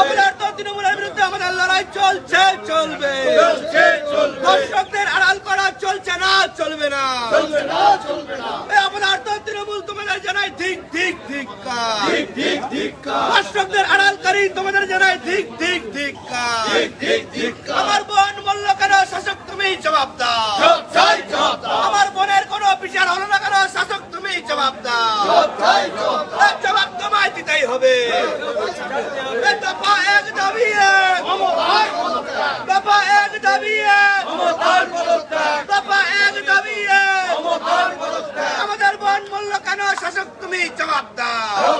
অবিরত তৃণমূলের বিরুদ্ধে আমাদের লড়াই চলছে চলবে। দর্শকদের আড়াল করা চলছে না চলবে তোমাদের জানাই ঠিক ঠিক ঠিক ঠিক ঠিক আমার বোন বলল কেন শাসক তুমি জবাব দাও। দিতেই হবে। দফা এক দাবি দফা এক দাবি দফা এক দাবি আমাদের বন মূল্য কেন শাসক তুমি? জবাব দাও।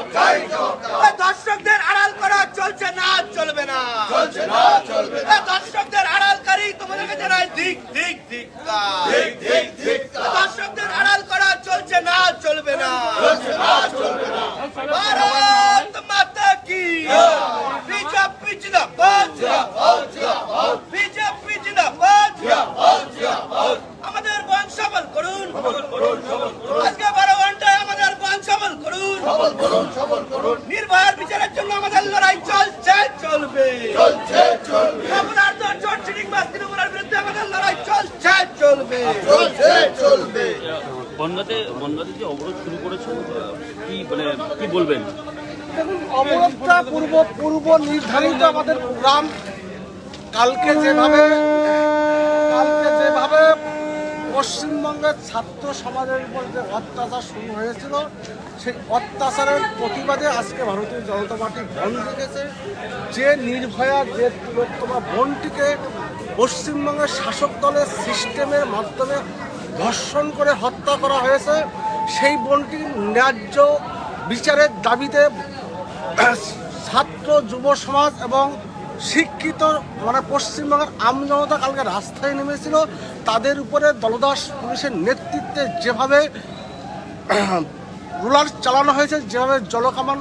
দর্শকদের আড়াল করা চলছে না চলবে না চলছে না চলবে না এ দর্শকদের আড়ালকারী তোমাদেরকে জানাই ঠিক ঠিক ঠিক ঠিক ঠিক ঠিক দর্শকদের আড়াল করা চলছে না চলবে না চলছে না চলবে না ভারত মাতা কি বিজেপি জিন্দাবাদ বিজেপি জিন্দাবাদ আমাদের বন সবল করুন আজকে বারো ঘন্টায় আমাদের বন সবল করুন সবল করুন সবল করুন। নির্ভয়ের বিচারের জন্য আমাদের লড়াই চলছে চলবে। চলছে চলবে। অপরাধ চোট চিটিং তৃণমূলের বিরুদ্ধে আমাদের লড়াই চলছে চলবে। চলছে চলবে। বনগাতে বনগাতে যে অবরোধ শুরু করেছেন কি মানে কি বলবেন? দেখুন অবরোধটা পূর্ব পূর্ব নির্ধারিত আমাদের প্রোগ্রাম। কালকে যেভাবে কালকে যেভাবে পশ্চিমবঙ্গের ছাত্র সমাজের উপর যে অত্যাচার শুরু হয়েছিল সেই অত্যাচারের প্রতিবাদে আজকে ভারতীয় জনতা পার্টি বন্ধ রেখেছে। যে নির্ভয়া, যে তিলোত্তমা বোনটিকে পশ্চিমবঙ্গের শাসক দলের সিস্টেমের মাধ্যমে ধর্ষণ করে হত্যা করা হয়েছে, সেই বোনটির ন্যায্য বিচারের দাবিতে ছাত্র, যুব সমাজ এবং শিক্ষিত মানে পশ্চিমবঙ্গের আমজনতা কালকে রাস্তায় নেমেছিল। তাদের উপরে দলদাস পুলিশের নেতৃত্বে যেভাবে রুলার চালানো হয়েছে যেভাবে জলকামান